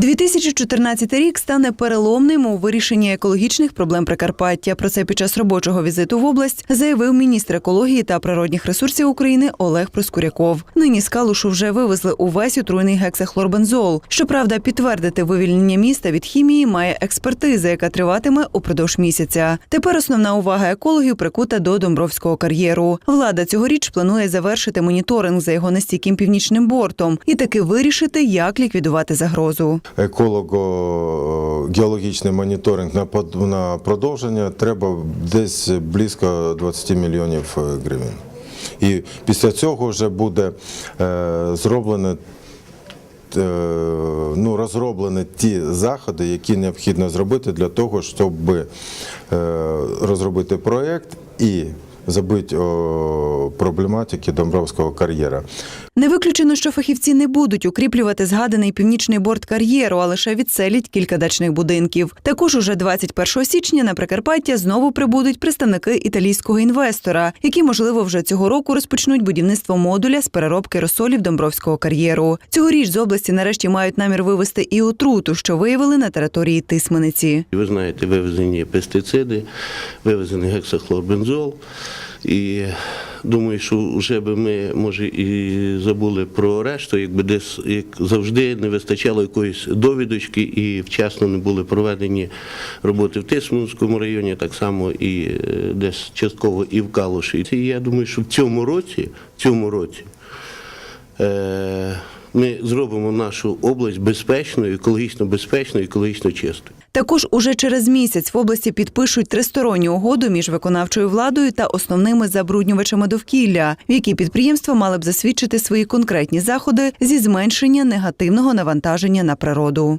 2014 рік стане переломним у вирішенні екологічних проблем Прикарпаття. Про це під час робочого візиту в область заявив міністр екології та природних ресурсів України Олег Проскуряков. Нині з Калушу вже вивезли увесь отруйний гексахлорбензол. Щоправда, підтвердити вивільнення міста від хімії має експертиза, яка триватиме упродовж місяця. Тепер основна увага екологів прикута до Домбровського кар'єру. Влада цьогоріч планує завершити моніторинг за його нестійким північним бортом і таки вирішити, як ліквідувати загрозу. Еколого-геологічний моніторинг на продовження треба десь близько 20 мільйонів е, гривень. І після цього вже буде е, зроблено. е, Ну, розроблені ті заходи, які необхідно зробити для того, щоб е, розробити проєкт і забити проблематики Домбровського кар'єра. Не виключено, що фахівці не будуть укріплювати згаданий північний борт кар'єру, а лише відселять кілька дачних будинків. Також уже 21 січня на Прикарпаття знову прибудуть представники італійського інвестора, які, можливо, вже цього року розпочнуть будівництво модуля з переробки розсолів Домбровського кар'єру. Цьогоріч з області нарешті мають намір вивезти і отруту, що виявили на території Тисмениці. Ви знаєте, вивезені пестициди, вивезений гексахлорбензол. І думаю, що вже би ми, може, і забули про решту, якби десь, як завжди, не вистачало якоїсь довідочки і вчасно не були проведені роботи в Тисмунському районі, так само і е, десь частково і в Калуші. І я думаю, що в цьому році, в цьому році е, ми зробимо нашу область безпечною, екологічно безпечною, екологічно чистою. Також уже через місяць в області підпишуть тристоронню угоду між виконавчою владою та основними забруднювачами довкілля, в якій підприємства мали б засвідчити свої конкретні заходи зі зменшення негативного навантаження на природу.